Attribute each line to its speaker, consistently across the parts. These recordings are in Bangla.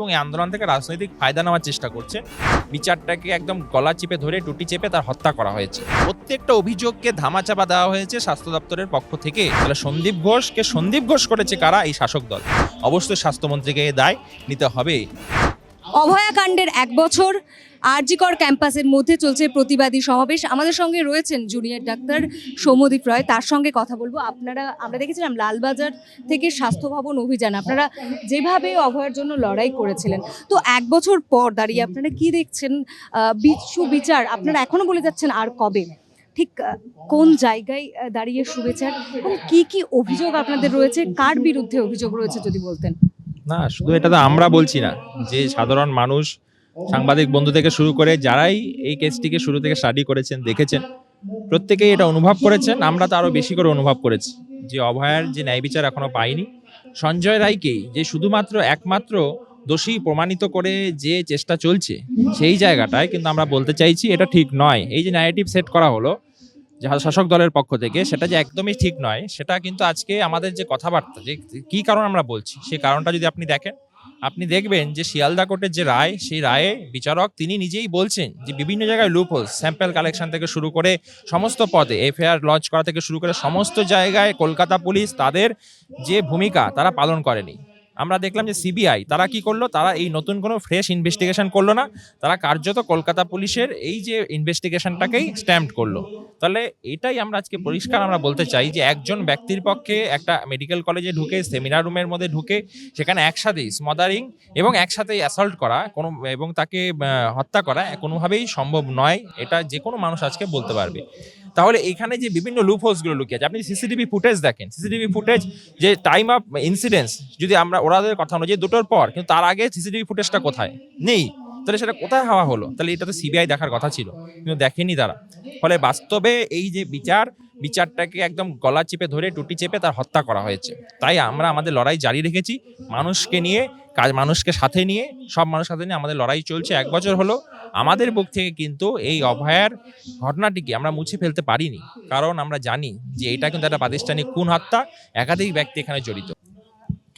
Speaker 1: এবং এই আন্দোলন থেকে রাজনৈতিক ফায়দা নেওয়ার চেষ্টা করছে। বিচারটাকে একদম গলা চেপে ধরে, টুটি চেপে তার হত্যা করা হয়েছে। প্রত্যেকটা অভিযোগকে ধামাচাপা দেওয়া হয়েছে স্বাস্থ্য দপ্তরের পক্ষ থেকে। তাহলে সন্দীপ ঘোষকে সন্দীপ ঘোষ করেছে কারা? এই শাসক দল। অবশ্যই স্বাস্থ্যমন্ত্রীকে দায় নিতে হবে।
Speaker 2: অভয়াকাণ্ডের এক বছর আরজিকর ক্যাম্পাসের মধ্যে চলছে প্রতিবাদী সমাবেশ। আমাদের সঙ্গে রয়েছেন জুনিয়র ডাক্তার সৌম্যদীপ রয়। তার সঙ্গে কথা বলব। আপনারা আমরা দেখেছিলাম লালবাজার থেকে স্বাস্থ্য ভবন অভিযান। আপনারা যেভাবে অভয়ের জন্য লড়াই করেছিলেন। তো এক বছর পর দাঁড়িয়ে আপনারা কি দেখছেন? আহ, বিচ্ছু বিচার আপনারা এখনও বলে যাচ্ছেন আর কবে? ঠিক কোন জায়গায় দাঁড়িয়ে শুভেচ্ছার এবং কি কি অভিযোগ আপনাদের রয়েছে? কার বিরুদ্ধে অভিযোগ রয়েছে যদি বলতেন?
Speaker 1: না, শুধু এটা তো আমরা বলছি না। যে সাধারণ মানুষ, সাংবাদিক বন্ধু থেকে শুরু করে যারাই এই কেসটিকে শুরু থেকে স্টাডি করেছেন, দেখেছেন, প্রত্যেকেই এটা অনুভব করেছেন, আমরা তো আরও বেশি করে অনুভব করেছি। যে অভয়ার যে ন্যায় বিচার এখনও পাইনি। সঞ্জয় রায়কেই যে শুধুমাত্র একমাত্র দোষী প্রমাণিত করে যে চেষ্টা চলছে, সেই জায়গাটায় কিন্তু আমরা বলতে চাইছি এটা ঠিক নয়। এই যে ন্যারেটিভ সেট করা হলো শাসক দলের পক্ষ থেকে, সেটা যে একদমই ঠিক নয়, সেটা কিন্তু আজকে আমাদের যে কথাবার্তা, যে কি কারণ আমরা বলছি সেই কারণটা যদি আপনি দেখেন, আপনি দেখবেন যে শিয়ালদা কোর্টের যে রায়, সেই রায়ে বিচারক তিনি নিজেই বলছেন যে বিভিন্ন জায়গায় লুপ হোল স্যাম্পল কালেকশন থেকে শুরু করে সমস্ত পদে, এফআইআর লঞ্চ করা থেকে শুরু করে সমস্ত জায়গায় কলকাতা পুলিশ তাদের যে ভূমিকা, তারা পালন করেনি। আমরা দেখলাম যে সিবিআই, তারা কি করল? তারা এই নতুন কোনো ফ্রেশ ইনভেস্টিগেশন করল না। তারা কার্যত কলকাতা পুলিশের এই যে ইনভেস্টিগেশনটাকেই স্ট্যাম্প করল। তাহলে এটাই আমরা আজকে পরিষ্কার আমরা বলতে চাই যে একজন ব্যক্তির পক্ষে একটা মেডিকেল কলেজে ঢুকে সেমিনার রুমের মধ্যে ঢুকে, সেখানে একসাথেই স্মদারিং এবং একসাথেই অ্যাসল্ট করা, কোনো, এবং তাকে হত্যা করা কোনোভাবেই সম্ভব নয়। এটা যে কোনো মানুষ আজকে বলতে পারবে। তাহলে এখানে যে বিভিন্ন লুপ হোলসগুলো লুকিয়ে আপনি সিসিটিভি ফুটেজ দেখেন সিসিটিভি ফুটেজ যে টাইম অফ ইনসিডেন্স যদি আমরা ওরাদের কথা অনুযায়ী দুটোর পর, কিন্তু তার আগে সিসিটিভি ফুটেজটা কোথায়? নেই। তাহলে সেটা কোথায় হওয়া হলো? তাহলে এটা তো সিবিআই দেখার কথা ছিল, কিন্তু দেখেনি তারা। ফলে বাস্তবে এই যে বিচার বিচারটাকে একদম গলা চেপে ধরে, টুটি চেপে তার হত্যা করা হয়েছে। তাই আমরা আমাদের লড়াই জারি রেখেছি। মানুষকে নিয়ে, কাজ, মানুষকে সাথে নিয়ে, সব মানুষের সাথে নিয়ে আমাদের লড়াই চলছে। এক বছর হলো, আমাদের বুক থেকে কিন্তু এই অভয়ার ঘটনাটিকে আমরা মুছে ফেলতে পারিনি। কারণ আমরা জানি যে এটা কিন্তু একটা প্রাতিষ্ঠানিক খুন হত্যা। একাধিক ব্যক্তি এখানে জড়িত।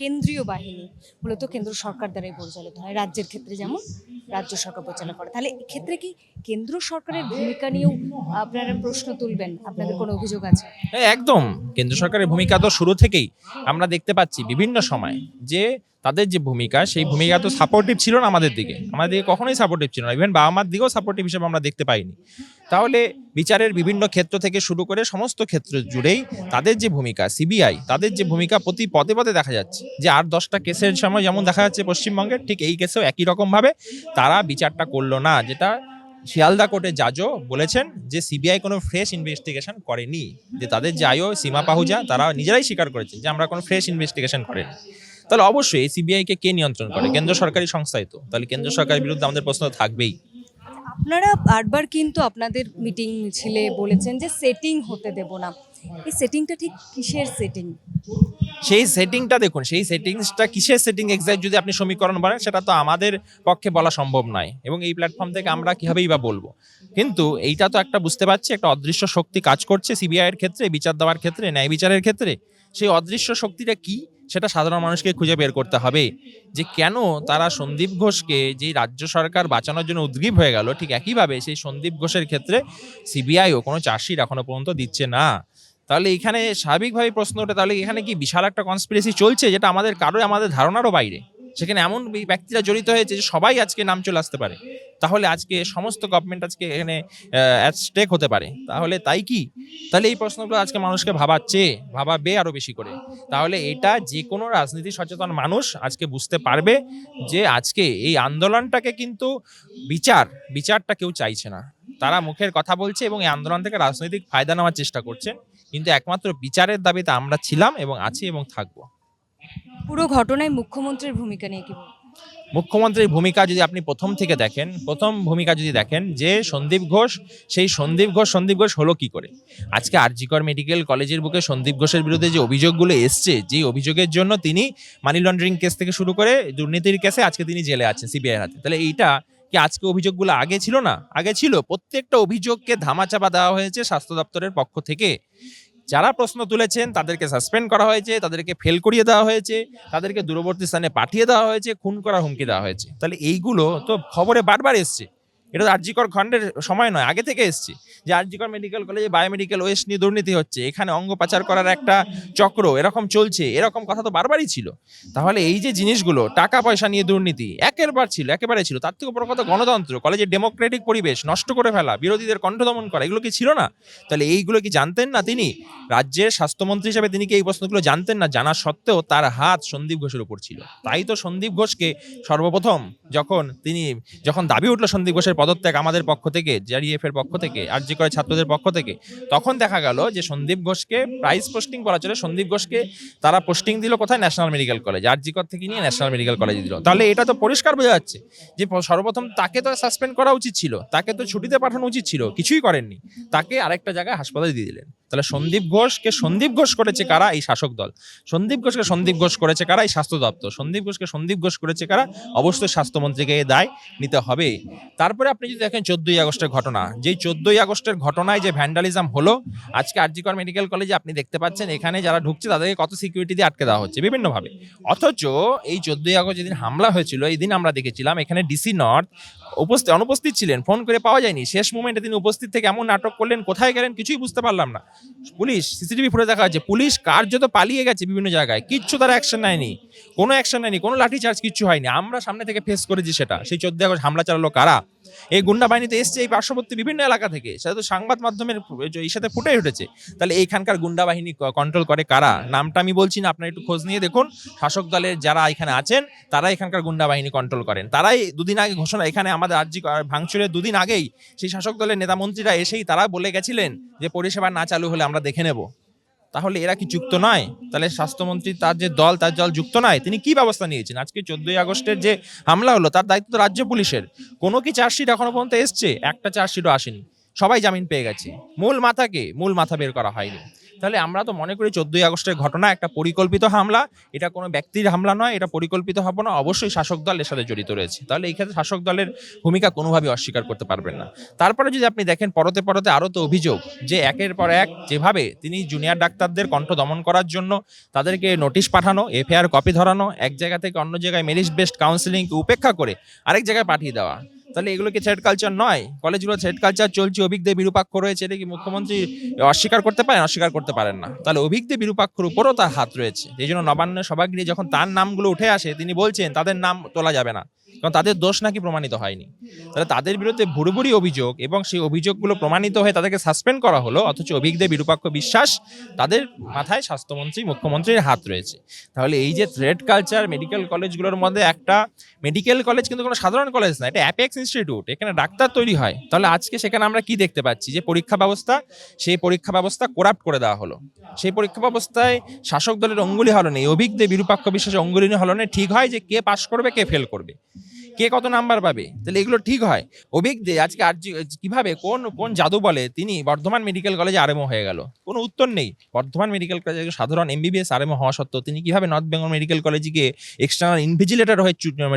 Speaker 2: কেন্দ্রীয় বাহিনী, মূলত কেন্দ্র সরকার দ্বারাই পরিচালিত হয়, রাজ্যের ক্ষেত্রে যেমন রাজ্য সরকার পরিচালনা করে। তাহলে এক্ষেত্রে কি কেন্দ্র সরকারের ভূমিকা নিয়েও আপনারা প্রশ্ন তুলবেন? আপনাদের কোনো অভিযোগ আছে?
Speaker 1: হ্যাঁ একদম। কেন্দ্র সরকারের ভূমিকা তো শুরু থেকেই আমরা দেখতে পাচ্ছি বিভিন্ন সময় যে তাদের যে ভূমিকা, সেই ভূমিকা তো সাপোর্টিভ ছিল না আমাদের দিকে। আমাদের দিকে কখনোই সাপোর্টিভ ছিল না। ইভেন বাবা মার দিকেও সাপোর্টিভ হিসেবে আমরা দেখতে পাইনি। তাহলে বিচারের বিভিন্ন ক্ষেত্র থেকে শুরু করে সমস্ত ক্ষেত্র জুড়েই তাদের যে ভূমিকা, সিবিআই, তাদের যে ভূমিকা প্রতি পদে পদে দেখা যাচ্ছে। যে আর দশটা কেসের সময় যেমন দেখা যাচ্ছে পশ্চিমবঙ্গের, ঠিক এই কেসেও একই রকমভাবে তারা বিচারটা করল না, যেটা শিয়ালদা কোর্টের জাজও বলেছেন যে সিবিআই কোনো ফ্রেশ ইনভেস্টিগেশন করেনি। যে তাদের যে আয়ো সীমা পাহুজা, তারা নিজেরাই স্বীকার করেছে যে আমরা কোনো ফ্রেশ ইনভেস্টিগেশন করেনি। তাহলে অবশ্যই সিবিআই কে কে নিয়ন্ত্রণ করে? কেন্দ্র সরকারি সংস্থায় তো। তাহলে কেন্দ্র সরকারের বিরুদ্ধে আমাদের প্রশ্ন থাকবেই।
Speaker 2: আপনারা বারবার কিন্তু আপনাদের মিটিং মিছিলে বলেছেন যে সেটিং হতে দেব না। এই সেটিংটা ঠিক কিসের সেটিং
Speaker 1: সেই সেটিংটা দেখুন, সেই সেটিংসটা কিসের সেটিং এক্সাক্ট যদি আপনি সমীকরণ বলেন সেটা তো আমাদের পক্ষে বলা সম্ভব নয়। এবং এই প্ল্যাটফর্ম থেকে আমরা কীভাবেই বা বলব? কিন্তু এইটা তো একটা বুঝতে পারছি, একটা অদৃশ্য শক্তি কাজ করছে সিবিআইয়ের ক্ষেত্রে, বিচার দেওয়ার ক্ষেত্রে, ন্যায় বিচারের ক্ষেত্রে। সেই অদৃশ্য শক্তিটা কি? সেটা সাধারণ মানুষকে খুঁজে বের করতে হবে। যে কেন তারা সন্দীপ ঘোষকে যে রাজ্য সরকার বাঁচানোর জন্য উদ্গ্রীব হয়ে গেল, ঠিক একইভাবে সেই সন্দীপ ঘোষের ক্ষেত্রে সিবিআইও কোনো চার্জশিট এখনও পর্যন্ত দিচ্ছে না। তাহলে এখানে স্বাভাবিকভাবে প্রশ্ন ওঠে, তাহলে এখানে কি বিশাল একটা কনস্পিরেসি চলছে যেটা আমাদের কারোর আমাদের ধারণারও বাইরে? সেখানে এমন ব্যক্তিরা জড়িত হয়েছে যে সবাই আজকে নাম চলে আসতে পারে। তাহলে আজকে সমস্ত গভর্নমেন্ট আজকে এখানে স্টেক হতে পারে। তাহলে তাই কি? তাহলে এই প্রশ্নগুলো আজকে মানুষকে ভাবাচ্ছে, ভাবাবে আরও বেশি করে। তাহলে এটা যে কোনো রাজনীতি সচেতন মানুষ আজকে বুঝতে পারবে যে আজকে এই আন্দোলনটাকে কিন্তু বিচার, বিচারটা কেউ চাইছে না। তারা মুখের কথা বলছে এবং এই আন্দোলন থেকে রাজনৈতিক ফায়দা নেওয়ার চেষ্টা করছে। কিন্তু একমাত্র বিচারের দাবিতে আমরা ছিলাম এবং আছি এবং থাকব।
Speaker 2: পুরো ঘটনায় মুখ্যমন্ত্রীর ভূমিকা নিয়ে কি
Speaker 1: মুখ্যমন্ত্রীর ভূমিকা যদি আপনি প্রথম থেকে দেখেন প্রথম ভূমিকা যদি দেখেন যে সন্দীপ ঘোষ সেই সন্দীপ ঘোষ সন্দীপ ঘোষ হলো কি করে? আজকে আরজিকর মেডিকেল কলেজের বুকে সন্দীপ ঘোষের বিরুদ্ধে যে অভিযোগগুলো এসছে যে অভিযোগের জন্য তিনি মানি লন্ডারিং কেস থেকে শুরু করে দুর্নীতির কেসে আজকে তিনি জেলে আছেন সিবিআই হাতে। তাহলে এইটা কি আজকে অভিযোগগুলো আগে ছিল না? আগে ছিল। প্রত্যেকটা অভিযোগকে ধামাচাপা দেওয়া হয়েছে স্বাস্থ্য দপ্তরের পক্ষ থেকে। যারা প্রশ্ন তুলেছেন, তাদেরকে সাসপেন্ড করা হয়েছে, তাদেরকে ফেল করিয়ে দেওয়া হয়েছে, তাদেরকে দূরবর্তী স্থানে পাঠিয়ে দেওয়া হয়েছে, খুন করা হুমকি দেওয়া হয়েছে। তাহলে এইগুলো তো খবরে বারবার এসছে। এটা তো আরজিকর খণ্ডের সময় নয়, আগে থেকে এসছে। যে আরজিকর মেডিকেল কলেজে বায়োমেডিকেল ওয়েস্ট নিয়ে দুর্নীতি হচ্ছে, এখানে অঙ্গ পাচার করার একটা চক্র, এরকম চলছে, এরকম কথা তো বারবারই ছিল। তাহলে এই যে জিনিসগুলো, টাকা পয়সা নিয়ে দুর্নীতি, একের বার ছিল, একেবারে ছিল, তার থেকে বড় কথা গণতন্ত্র, কলেজের ডেমোক্রেটিক পরিবেশ নষ্ট করে ফেলা, বিরোধীদের কণ্ঠ দমন করা, এগুলো কি ছিল না? তাহলে এইগুলো কি জানতেন না তিনি? রাজ্যের স্বাস্থ্যমন্ত্রী হিসেবে তিনি কি এই প্রশ্নগুলো জানতেন না? জানা সত্ত্বেও তার হাত সন্দীপ ঘোষের উপর ছিল। তাই তো সন্দীপ ঘোষকে সর্বপ্রথম যখন তিনি, যখন দাবি উঠল সন্দীপ ঘোষের পদত্যাগ আমাদের পক্ষ থেকে জিআরইএফ এর পক্ষ থেকে, আর জি করে ছাত্রদের পক্ষ থেকে, তখন দেখা গেল যে সন্দীপ ঘোষকে প্রাইস পোস্টিং করা চলে সন্দীপ ঘোষকে তারা পোস্টিং দিল কোথায়? ন্যাশনাল মেডিকেল কলেজ আরজিকর থেকে নিয়ে ন্যাশনাল মেডিকেল কলেজে দিল। তাহলে এটা তো পরিষ্কার বোঝা যাচ্ছে যে সর্বপ্রথম তাকে তো সাসপেন্ড করা উচিত ছিল, তাকে তো ছুটিতে পাঠানো উচিত ছিল, কিছুই করেননি। তাকে আরেকটা জায়গায় হাসপাতালে দিয়ে দিলেন। তাহলে সন্দীপ ঘোষকে সন্দীপ ঘোষ করেছে কারা? এই শাসক দল। সন্দীপ ঘোষকে সন্দীপ ঘোষ করেছে কারা? এই স্বাস্থ্য দপ্তর। সন্দীপ ঘোষকে সন্দীপ ঘোষ করেছে কারা? অবশ্যই স্বাস্থ্যমন্ত্রীকে দায় নিতে হবে। তারপরে আপনি যদি দেখেন চোদ্দই আগস্টের ঘটনা, যেই চোদ্দই আগস্টের ঘটনায় যে ভ্যান্ডালিজম হলো, আজকে আরজিকর মেডিকেল কলেজে আপনি দেখতে পাচ্ছেন এখানে যারা ঢুকছে তাদেরকে কত সিকিউরিটি দিয়ে আটকে দেওয়া হচ্ছে বিভিন্নভাবে। অথচ এই চোদ্দই আগস্ট যেদিন হামলা হয়েছিল, এই দিন আমরা দেখেছিলাম এখানে ডিসি নর্থ উপস্থিত অনুপস্থিত ছিলেন ফোন করে পাওয়া যায়নি। শেষ মোমেন্টে তিনি উপস্থিত থেকে এমন নাটক করলেন, কোথায় গেলেন কিছুই বুঝতে পারলাম না। পুলিশ সিসিটিভি ফুটে দেখা যাচ্ছে, পুলিশ কার্যত পালিয়ে গেছে বিভিন্ন জায়গায়। কিচ্ছু তারা অ্যাকশন নেয়নি। কোনো অ্যাকশন নেয়নি, কোনো লাঠিচার্জ কিচ্ছু হয়নি। আমরা সামনে থেকে ফেস করেছি সেটা। সেই চোদ্দ আগস্ট হামলা চালালো কারা? এই গুন্ডা বাহিনীতে এসছে এই পার্শ্ববর্তী বিভিন্ন এলাকা থেকে। সেটা তো সংবাদ মাধ্যমের এই সাথে ফুটে উঠেছে। তাহলে এইখানকার গুন্ডা বাহিনী কন্ট্রোল করে কারা? নামটা আমি বলছি না, আপনারা একটু খোঁজ নিয়ে দেখুন। শাসক দলের যারা এখানে আছেন তারা এখানকার গুন্ডা বাহিনী কন্ট্রোল করেন। তারাই দুদিন আগে ঘোষণা, এখানে আমাদের আর্জি ভাঙচুরের দুদিন আগেই সেই শাসক দলের নেতা মন্ত্রীরা এসেই তারা বলে গেছিলেন যে পরিষেবা না চালু হলে আমরা দেখে নেব। তাহলে এরা কি যুক্ত নয়? তাহলে স্বাস্থ্যমন্ত্রী তার যে দল, তার দল যুক্ত নয়, তিনি কি ব্যবস্থা নিয়েছেন? আজকে চোদ্দই আগস্টের যে হামলা হলো, তার দায়িত্ব তো রাজ্য পুলিশের। কোনো কি চার্জশিট এখনও পর্যন্ত এসছে? একটা চার্জশিটও আসেনি। সবাই জামিন পেয়ে গেছে। মূল মাথাকে, মূল মাথা বের করা হয়নি। তাহলে আমরা তো মনে করি চোদ্দই আগস্টের ঘটনা একটা পরিকল্পিত হামলা। এটা কোনো ব্যক্তির হামলা নয়, এটা পরিকল্পিত হবে না অবশ্যই শাসক দল এর সাথে জড়িত রয়েছে। তাহলে এই ক্ষেত্রে শাসক দলের ভূমিকা কোনোভাবে অস্বীকার করতে পারবেন না। তারপরে যদি আপনি দেখেন, পরতে পরতে আরও তো অভিযোগ যে একের পর এক যেভাবে তিনি জুনিয়র ডাক্তারদের কণ্ঠ দমন করার জন্য তাদেরকে নোটিশ পাঠানো, এফআইআর কপি ধরানো, এক জায়গা থেকে অন্য জায়গায় মেরিট বেসড কাউন্সিলিংকে উপেক্ষা করে আরেক জায়গায় পাঠিয়ে দেওয়া। তাহলে এগুলো কি থ্রেড কালচার নয়? কলেজগুলো থ্রেড কালচার চলছে, অভিজ্ঞদের বিরূপাক্ষ রয়েছে, এটা কি মুখ্যমন্ত্রী অস্বীকার করতে পারেন? অস্বীকার করতে পারেন না। তাহলে অভিজ্ঞদের বিরূপাক্ষর উপরও তার হাত রয়েছে। এই জন্য নবান্ন সভাগৃহে যখন তার নামগুলো উঠে আসে, তিনি বলছেন, তাদের নাম তোলা যাবে না। কারণ তাদের দোষ নাকি প্রমাণিত হয়নি। তাহলে তাদের বিরুদ্ধে ভুরুভুরি অভিযোগ এবং সেই অভিযোগগুলো প্রমাণিত হয়ে তাদেরকে সাসপেন্ড করা হলো, অথচ অভিজ্ঞদের বিরূপাক্ষ বিশ্বাস তাদের মাথায় স্বাস্থ্যমন্ত্রী, মুখ্যমন্ত্রীর হাত রয়েছে। তাহলে এই যে থ্রেড কালচার মেডিকেল কলেজগুলোর মধ্যে একটা মেডিকেল কলেজ কিন্তু কোনো সাধারণ কলেজ না, এটা অ্যাপেক্স ইনস্টিটিউট এখানে ডাক্তার তৈরি হয়। তাহলে আজকে সেখানে আমরা কি দেখতে পাচ্ছি? যে পরীক্ষা ব্যবস্থা, সেই পরীক্ষা ব্যবস্থা কোরাপ্ট করে দেওয়া হলো। সেই পরীক্ষা ব্যবস্থায় শাসক দলের অঙ্গুলি হলনে অভিজ্ঞদের বিরূপাক্ষ বিশ্বাস অঙ্গুলি হলনে ঠিক হয় যে কে পাশ করবে, কে ফেল করবে। কে কত নাম্বার পাবে? তাহলে এগুলো ঠিক হয়। অভিজ্ঞে আজকে আর কীভাবে, কোন কোন জাদু বলে, তিনি বর্ধমান মেডিকেল কলেজে আরএমও হয়ে গেল। কোনো উত্তর নেই। বর্ধমান মেডিকেল কলেজে সাধারণ এমবিবিএস আরএমও হওয়া সত্ত্বেও তিনি কীভাবে নর্থ বেঙ্গল মেডিকেল কলেজে গিয়ে এক্সটার্নাল ইনভিজিলেটর হয়ে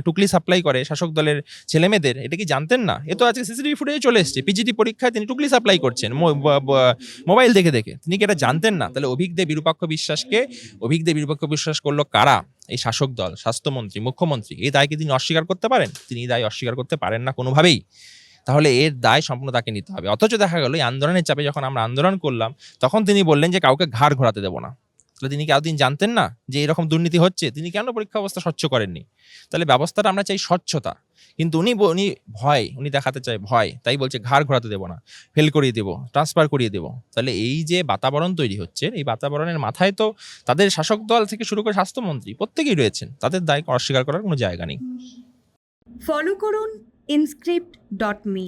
Speaker 1: টুকলি সাপ্লাই করে শাসক দলের ছেলেমেয়েদের, এটা কি জানতেন না? এ তো আজকে সিসিটিভি ফুটেজে চলে এসছে। পিজিটি পরীক্ষায় তিনি টুকলি সাপ্লাই করছেন মোবাইল দেখে দেখে। তিনি কি এটা জানতেন না? তাহলে অভিজ্ঞদের বিরূপাক্ষ বিশ্বাসকে অভিজ্ঞদের বিরূপাক্ষ বিশ্বাস করল কারা? এই শাসক দল, স্বাস্থ্যমন্ত্রী, মুখ্যমন্ত্রী, এই দায়কে তিনি অস্বীকার করতে পারেন? তিনি দায় অস্বীকার করতে পারেন না কোনোভাবেই। তাহলে এর দায় সম্পূর্ণ তাকে নিতে হবে। অথচ দেখা গেল এই আন্দোলনের চাপে যখন আমরা আন্দোলন করলাম, তখন তিনি বললেন যে কাউকে ঘাড় ঘোরাতে দেবো না। তাহলে তিনি কি এতদিন জানতেন না যে এরকম দুর্নীতি হচ্ছে? তিনি কেন পরীক্ষা ব্যবস্থা স্বচ্ছ করেননি? তাহলে ব্যবস্থাটা আমরা চাই স্বচ্ছতা। কিন্তু উনি উনি ভয়, উনি দেখাতে চায় ভয়। তাই বলছে, ঘাড় ঘোরাতে দেবো না, ফেল করিয়ে দেবো ট্রান্সফার করিয়ে দেবো। তাহলে এই যে বাতাবরণ তৈরি হচ্ছে, এই বাতাবরণের মাথায় তো তাদের শাসক দল থেকে শুরু করে স্বাস্থ্যমন্ত্রী প্রত্যেকেই রয়েছেন। তাদের দায় অস্বীকার করার কোনো জায়গা নেই।
Speaker 3: ফলো করুন ইনস্ক্রিপ্ট ডট মি